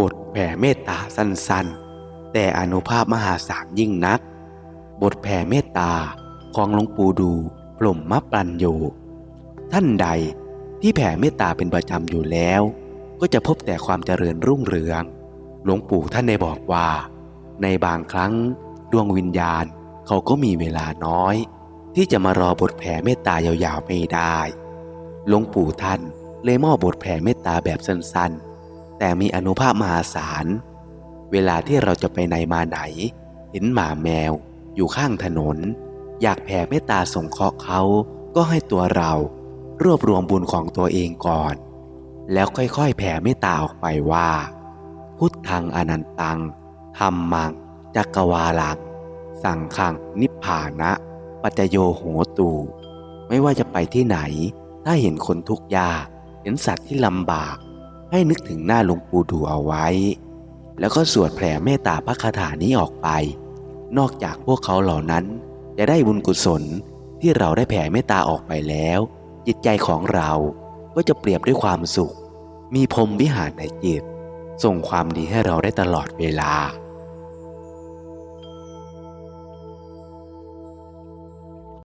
บทแผ่เมตตาสั้นๆ แต่อนุภาพมหาศาลยิ่งนัก บทแผ่เมตตาของหลวงปู่ดูพรหมมะปัญโยท่านใดที่แผ่เมตตาเป็นประจำอยู่แล้ว ก็จะพบแต่ความเจริญรุ่งเรือง หลวงปู่ท่านได้บอกว่า ในบางครั้งดวงวิญญาณเขาก็มีเวลาน้อย ที่จะมารอบทแผ่เมตตายาวๆไม่ได้ หลวงปู่ท่านเลยมอบบทแผ่เมตตาแบบสั้นๆ แต่มีอนุภาพมหาศาล เวลาที่เราจะไปไหนมาไหน เห็นหมาแมว อยู่ข้างถนน อยากแผ่เมตตาสงเคราะห์เขาก็ให้ตัวเรา รวบรวมบุญของตัวเองก่อน แล้วค่อยๆ แผ่เมตตาออกไปว่า พุทธังอนันตังธรรมังจักวาลังสังขังนิพพานะ ปัจจโยโหตู ไม่ว่าจะไปที่ไหน ถ้าเห็นคนทุกข์ยากเห็นสัตว์ที่ลำบาก ให้นึกถึงหน้าหลวงปู่ดูเอาไว้ แล้วก็สวดแผ่เมตตาพระคาถานี้ออกไป นอกจากพวกเขาเหล่านั้น จะได้บุญกุศลที่เราได้แผ่เมตตาออกไปแล้ว จิตใจของเราก็จะเปรียบด้วยความสุข มีพรมวิหารในจิต ส่งความดีให้เราได้ตลอดเวลา